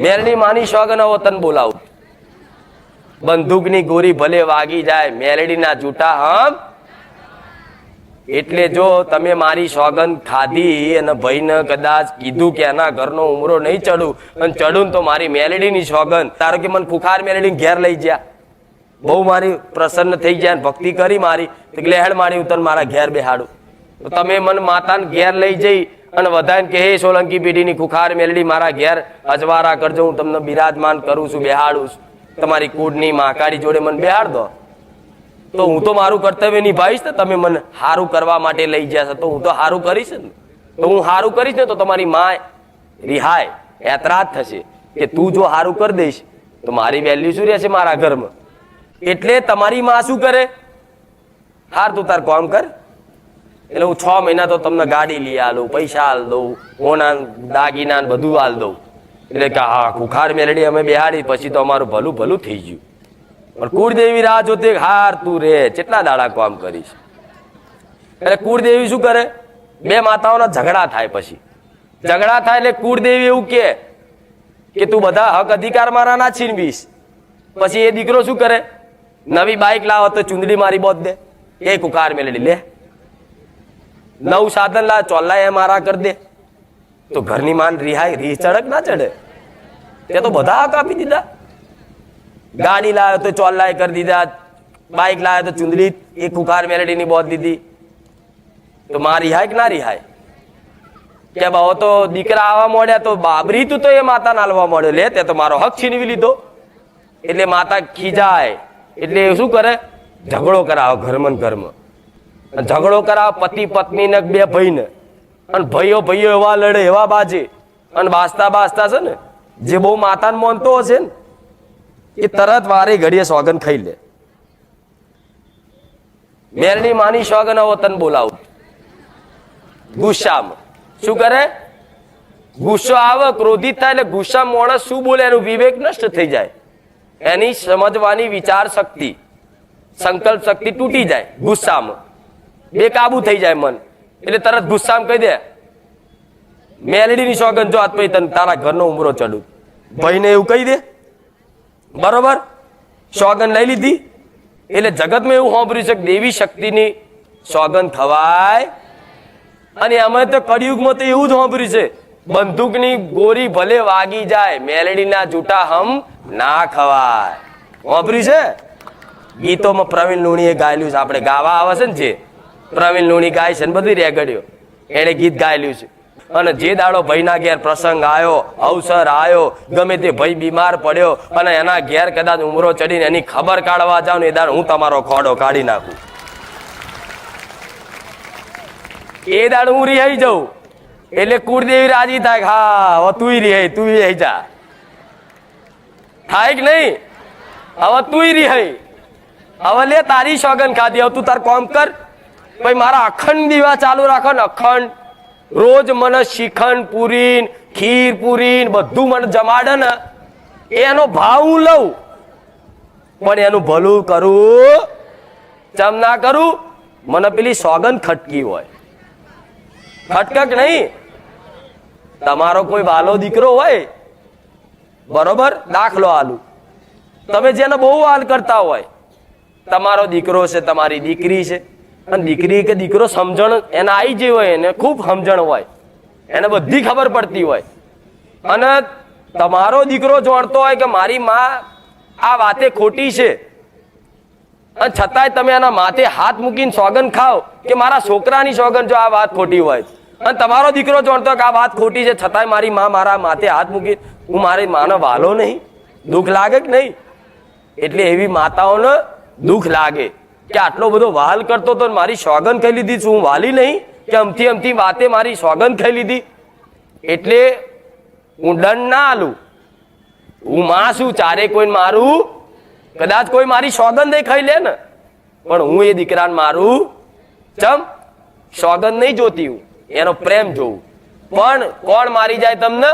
મેરડી માની સોગન હવે તને બોલાવું. બંદૂકની ગોરી ભલે વાગી જાય, મેલડીના જૂટા હમ. એટલે જો તમે મારી સોગંદ ખાધી અને ભાઈને કદાચ કીધું કે એના ઘરનો ઉમરો નહીં ચડું, અને ચડું ને તો મારી મેલડીની સોગન તારો કે મને ફુખાર મેલડી ઘેર લઈ ગયા. બહુ મારી પ્રસન્ન થઈ ગયા ને ભક્તિ કરી મારી. લેહડ મારી હું મારા ઘેર બેહાડું. તમે મને માતાને ઘેર લઈ જઈ અને વધારે કે, હે સોલંકી પેઢીની ખુખાર મેલડી, મારા ઘેર અજવારા કરજો, હું તમને બિરાજમાન કરું છું, બેહાડું છું. તમારી કુડની માકાડી જોડે મને બેહાડ દો. તો હું તો મારું કર્તવ્ય નિભાવીશ ને, તમે મને સારું કરવા માટે લઈ જશો તો હું તો સારું કરીશ ને. તો હું સારું કરીશ ને, તો તમારી માં રિહાય, એતરાજ થશે કે તું જો સારું કરી દઈશ, તો મારી વેલ્યુ શું રહેશે મારા ઘરમાં? એટલે તમારી માં શું કરે? હાર તું તાર કોમ કર. એટલે હું છ મહિના તો તમને ગાડી લઈ આલું, પૈસા હાલ દઉં હોના દાગીના બધું આલ દઉં. એટલે કે હા કુખાર મેલડી અમે બિહારી પછી તો અમારું ભલું ભલું થઈ ગયું. પણ કુળદેવી રાહ જોતી હાર તું રે, કેટલા દાડા કામ કરીશ? એટલે કુળદેવી શું કરે? બે માતાઓના ઝઘડા થાય પછી. ઝઘડા થાય એટલે કુળદેવી એવું કે કે તું બધા હક અધિકાર મારા ના છીનવીશ. પછી એ દીકરો શું કરે? નવી બાઇક લાવો, તો ચુંદડી મારી બોધ દે. એ કુકાર મેલડી, લે. નવું સાધન લા ચોલ્લા એ મારા કરી દે. તો ઘરની માન રિહાય રી ચડક ના ચડે. તે તો બધા હક આપી દીધા. ગાડી લાવ્યો તો ચોલ્લાએ કરી દીધા. બાઇક લાવ્યો તો ચુંદડી એ કુકાર મેલેડીની બોધ દીધી તો માં રિહાય કે ના રિહાય? કે બહુ તો દીકરા આવવા મળ્યા તો બાબરી તું તો એ માતા નાલવા મળ્યો લે, તે તો મારો હક છીનવી લીધો. એટલે માતા ખીજાય. એટલે શું કરે? ઝઘડો કરાવો ઘરમાં ઘરમાં ઝઘડો કરાવે પતિ પત્ની ને બે ભાઈને. અને ભાઈઓ ભાઈઓ એવા લડે, એવા બાજે. અને બાસતા બાસતા છે ને, જે બહુ માતાને માનતો હશે ને, એ તરત વારે ઘડીએ સોગન ખાઈ લે. મેરની માની સોગન આવો, તને બોલાવું. ગુસ્સામાં. શું કરે? ગુસ્સો આવે, ક્રોધિત થાય એટલે ગુસ્સા માણસ શું બોલે, એનું વિવેક નષ્ટ થઈ જાય. એની સમજવાની વિચાર શક્તિ, સંકલ્પ શક્તિ તૂટી જાય ગુસ્સામાં. બેકાબુ થઈ જાય મન. એટલે તરત ગુસ્સામાં કહી દે, મેલડીની સોગન જો આત પછી તને તારા ઘરનો ઉમરો ચડું. ભાઈને એવું કહી દે, બરોબર સોગન લઈ લીધી. એટલે જગતમાં એવું સાંભળ્યું છે કે દેવી શક્તિની સોગન થવાય. અને અમે તો કળિયુગમાં તો એવું જ સાંભળ્યું છે, બંદૂકની ગોરી ભલે વાગી જાય, મેલડીના જૂટા હમ ના ખવાય. સાંભળ્યું છે? ગીતોમાં પ્રવીણ લુણીએ ગાયેલું છે, આપણે ગાવા આવે છે ને જે? પ્રવીણ લુણી ગાય છે ને બધી રેગડ્યો એણે ગીત ગાયેલું છે. અને જે દાડો ભાઈના ઘેર પ્રસંગ આવ્યો, અવસર આવ્યો, ગમે તે ભાઈ બીમાર પડ્યો, અને એના ઘેર કદાચ ઉમરો ચડીને એની ખબર કાઢવા જાવ ને એ દાડ હું તમારો ખોડો કાઢી નાખું. એ દાડ હું રિહાઈ જાઉં. એટલે કુળદેવી રાજી થાય હા, હવે તું રિહાઈ તું રિહાઈ જા. થાય કે નહીં? હવે તું રિહાઈ. હવે લે તારી સોગન ખાધી, હવે તું તાર કોમ કર. ભાઈ, મારા અખંડ દીવા ચાલુ રાખો ને, અખંડ. રોજ મને શ્રીખંડ પૂરી ખીર પૂરી બધું મને જમાડે ને, એનો ભાવ હું લઉં. પણ એનું ભલું કરું, ચમ ના કરું? મને પેલી સોગન ખટકી હોય. ખટકક નહીં. તમારો કોઈ વાલો દીકરો હોય, બરોબર? દાખલો આલુ. તમે જેને બહુ હાલ કરતા હોય, તમારો દીકરો છે, તમારી દીકરી છે. અને દીકરી કે દીકરો સમજણ એને આવી જે હોય, એને ખૂબ સમજણ હોય, એને બધી ખબર પડતી હોય. અને તમારો દીકરો જાણતો હોય કે મારી માં આ વાતે ખોટી છે, અને છતાંય તમે એના માથે હાથ મૂકીને સોગન ખાઓ કે મારા છોકરાની સોગન જો આ વાત ખોટી હોય. અને તમારો દીકરો જાણતો કે આ વાત ખોટી છે, છતાંય મારી માં મારા માથે હાથ મૂકી હું મારી માનો વાલો નહીં, દુઃખ લાગે કે નહીં? એટલે એવી માતાઓને દુઃખ લાગે. કે આટલો બધો વાલ કરતો તો મારી સોગન ખાઈ લીધી છું. હું વાલી નહીં કે અમથી અમથી વાતે મારી સોગન ખાઈ લીધી. એટલે હું દંડ ના આલું. હું માં છું, ચારે કોઈ મારું? કદાચ કોઈ મારી સોગન નહીં ખાઈ લે ને. પણ હું એ દીકરાને મારું? ચમ? સોગન નહીં જોતી હું. એનો પ્રેમ જોઉં. પણ કોણ મારી જાય તમને?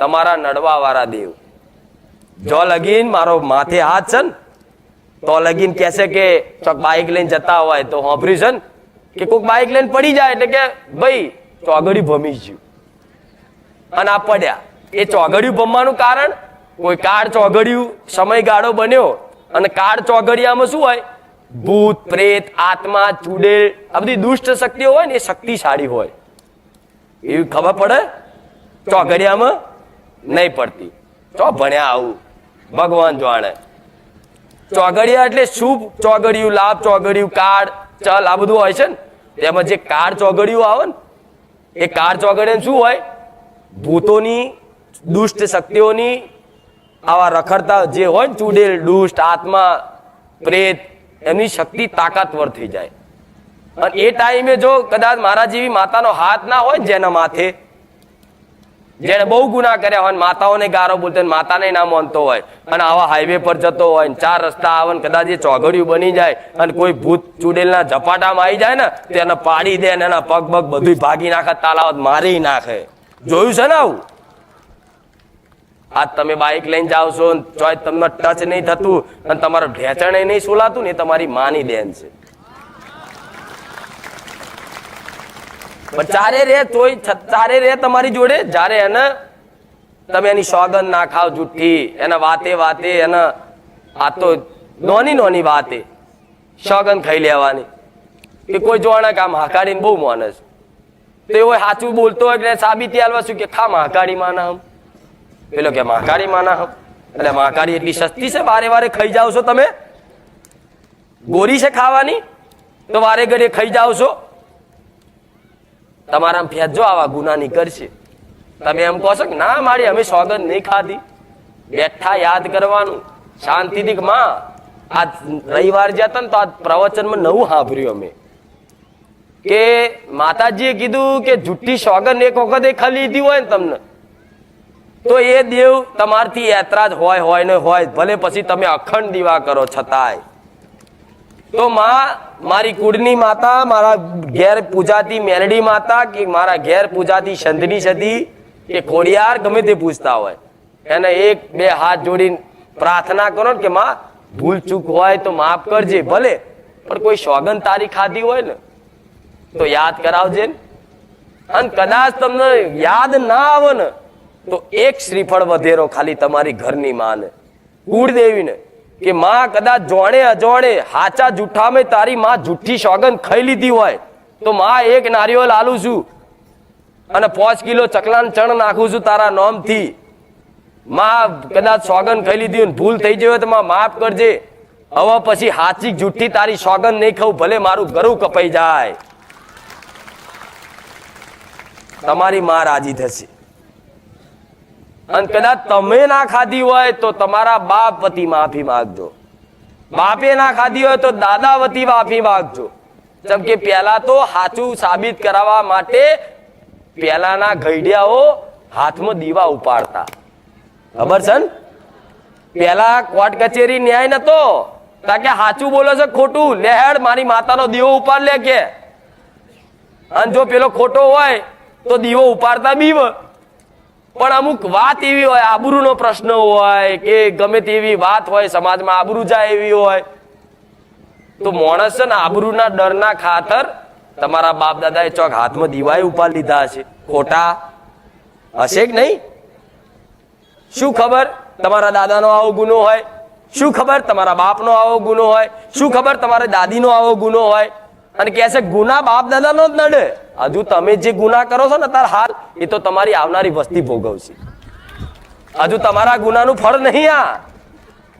તમારા નડવા વાળા દેવ. જો લગીન, મારો માથે હાથ છે ને તો લગીન કહેશે કે ચોક બાઇક લઈને જતા હોય તો હોભર્યું છે કે કોઈક બાઇક લઈને પડી જાય એટલે કે ભાઈ ચોગડી ભમી ગયું. અને આ પડ્યા. એ ચોઘડિયું ભમવાનું કારણ, કોઈ કાળ ચોઘડિયું સમયગાળો બન્યો અને કાળ ચોઘડિયામાં શું હોય? ભૂત, પ્રેત, આત્મા, ચુડેલ, આ બધી દુષ્ટ શક્તિઓ હોય ને એ શક્તિશાળી હોય. એવી ખબર પડે? ચોઘડિયામાં નહીં પડતી. ચો ભણ્યા આવું. ભગવાન જાણે. ચોગડિયા એટલે શુભ ચોગડિયું, લાભ ચોગડિયું કાર્ડ ચલ, આ બધું હોય છે ને? તેમાં જે કાર ચોગડિયું આવે ને, એ કાર ચોગડિયા શું હોય? ભૂતોની, દુષ્ટ શક્તિઓની આવા રખડતા જે હોય ને ચુડેલ, દુષ્ટ, આત્મા, પ્રેત, એમની શક્તિ તાકાતવર થઈ જાય. અને એ ટાઈમે જો કદાચ મારા જેવી માતાનો હાથ ના હોય જેના માથે જેને બહુ ગુના કર્યા હોય માતાઓને ગારો બોલતો માતાને ના માનતો હોય અને આવા હાઈવે પર જતો હોય ચાર રસ્તા આવે ને કદાચ એ ચોઘડિયું બની જાય અને કોઈ ભૂત ચુડેલના ઝપાટામાં આવી જાય ને તેને પાડી દે ને એના પગ પગ બધું ભાગી નાખે, તાલાવત મારી નાખે. જોયું છે ને આવું? આજ તમે બાઇક લઈને જાઓ છો ચોય તમને ટચ નહીં થતું અને તમારું ઢેચણે નહીં સુલાતું ને તમારી માની દેન છે. પણ ચારે રે તોય ચારે રે તમારી જોડે? જ્યારે એને તમે એની સોગંદ ના ખાવ જુઠ્ઠી, એના વાતે વાતે એના આ તો નોની નોની વાતે સોગંદ ખાઈ લેવાની. કે કોઈ જોવાના કામ હાકાડીને બહુ માણસ તો એવો સાચું બોલતો હોય એટલે સાબિતી આલવા શું કે, ખા મહાકાળી માના હમ? પેલો કે, મહાકાળી માના હમ? એટલે મહાકાળી એટલી સસ્તી છે, વારે વારે ખાઈ જાઓ છો તમે? ગોરી છે ખાવાની? તો વારે ઘડીએ ખાઈ જાઓ છો તમારા ભેજો આવા ગુના નીકળશે તમે એમ કહો છો કે ના, મારી અમે સોગંદ નહીં ખાધી. બેઠા યાદ કરવાનું. શાંતિથી માં આ રવિવાર જતા ને તો આ પ્રવચનમાં નવું સાંભળ્યું અમે. કે માતાજીએ કીધું કે જુઠ્ઠી સોગંદ એક વખત ખાલી લીધી હોય ને તમને. તો એ દેવ તમારથી એતરાજ હોય હોય ને હોય. ભલે પછી તમે અખંડ દીવા કરો છતાંય. તો માં, મારી કુળની માતા, મારા ઘેર પૂજાતી મેલડી માતા કે મારા ઘેર પૂજાતી સંતની સતી કે ખોડિયાર ગમે તે પૂછતા હોય. એને એક, બે હાથ જોડીને પ્રાર્થના કરો કે માં, ભૂલ ચૂક હોય તો માફ કરજે, ભલે, પણ કોઈ સોગન તારી ખાધી હોય ને, તો યાદ કરાવજે અને કદાચ તમને યાદ ના આવે ને, તો એક શ્રીફળ વધેરો ખાલી તમારી ઘરની માને, કુળદેવીને. કે માં કદાચ જોણે અજોણે હાચા જુઠ્ઠામાં તારી માં જુઠ્ઠી સોગંદ ખાઈ લીધી હોય, તો માં એક નારિયેળ આલું છું અને પાંચ કિલો ચકલાન ચણ નાખું છું તારા નોમથી. માં કદાચ સોગંદ ખાઈ લીધી હોય ભૂલ થઈ જાય તો માં માફ કરજે. હવે પછી હાચી જુઠ્ઠી તારી સોગંદ નહીં ખાઉં, ભલે મારું ગરું કપાઈ જાય. તમારી માં રાજી થશે. અને કદાચ તમે ના ખાધી હોય તો તમારા બાપ વતી માફી માંગજો. બાપે ના ખાધી હોય તો દાદા વતી માફી માંગજો. જેમ કે પેલા તો સાચું સાબિત કરાવવા માટે પહેલાના ઘડિયાઓ હાથમાં દીવા ઉપાડતા. ખબર છે પેલા કોર્ટ કચેરી ન્યાય નતો. કારણ કે સાચું બોલો છે ખોટું લેહેડ મારી માતાનો દીવો ઉપાડ લે કે. અને જો પેલો ખોટો હોય તો દીવો ઉપાડતા બીવ. પણ અમુક વાત એવી હોય, આબરૂનો પ્રશ્ન હોય કે ગમે તેવી વાત હોય, સમાજમાં આબરૂ જાય એવી હોય, તો માણસ છે ને આબરૂના ડરના ખાતર તમારા બાપ દાદાએ ચોક હાથમાં દીવાય ઉપાડ લીધા હશે ખોટા હશે કે નહીં? શું ખબર તમારા દાદાનો આવો ગુનો હોય? શું ખબર તમારા બાપનો આવો ગુનો હોય? શું ખબર તમારા દાદીનો આવો ગુનો હોય? અને કહે છે, ગુના બાપ દાદાનો જ નડે. હજુ તમે જે ગુના કરો છો ને તાર હાલ, એ તો તમારી આવનારી વસ્તી ભોગવશે. હજુ તમારા ગુનાનું ફળ નહીં આ.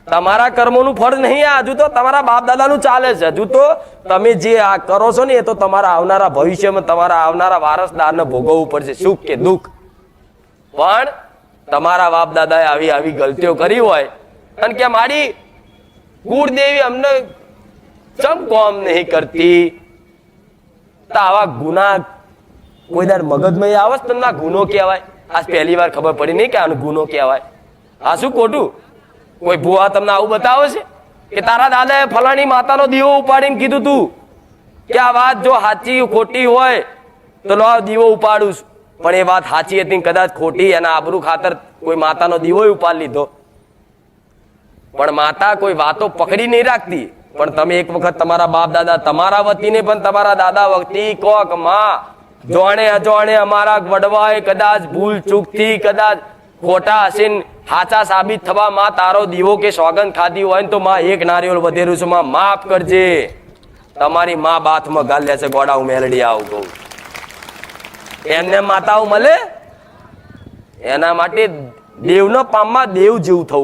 તમારા કર્મોનું ફળ નહીં આ. હજુ તો તમારા બાપ દાદાનું ચાલે છે. હજુ તો તમે જે આ કરો છો ને, એ તો તમારા આવનારા ભવિષ્યમાં તમારા આવનારા વારસદારને ભોગવવું પડશે. સુખ કે દુઃખ. પણ તમારા બાપ દાદાએ આવી આવી ગલતીઓ કરી હોય, અને કે મારી કુળદેવી અમને ચમ કોમ નહીં કરતી? તો આવા ગુના કોઈ દર મગજમાં આવે છે તમને ગુનો કહેવાય. આજ પહેલી વાર ખબર પડી નહીં કે આનો ગુનો કહેવાય. આ શું ખોટું? કોઈ ભૂવા તમને આવું બતાવે છે? કે તારા દાદાએ ફલાણી માતાનો દીવો ઉપાડીને કીધું તું કે આ વાત જો સાચી ખોટી હોય, તો લો દીવો ઉપાડું છું. પણ એ વાત સાચી હતી કદાચ ખોટી, એના આબરૂ ખાતર કોઈ માતાનો દીવો ઉપાડી લીધો. પણ માતા કોઈ વાતો પકડી નહીં રાખતી. પણ તમે એક વખત તમારા બાપ દાદા તમારા વતીને પણ તમારા દાદા વતી કોકમાં જોણે અજોણે અમારા વડવાએ કદાચ ભૂલ ચૂકથી કદાચ ખોટા હશે હાચા સાબિત થવા માં તારો દીવો કે સોગંદ ખાધી હોય ને તો માં એક નારિયેળ વધેરું છે. માં માફ કરજે. તમારી માં બાથમાં ગાલ લેશે, ગોડા હું મેલડી આવું કહું. એમને માતાઓ મળે? એના માટે દેવનો પામમાં દેવ જેવું થવું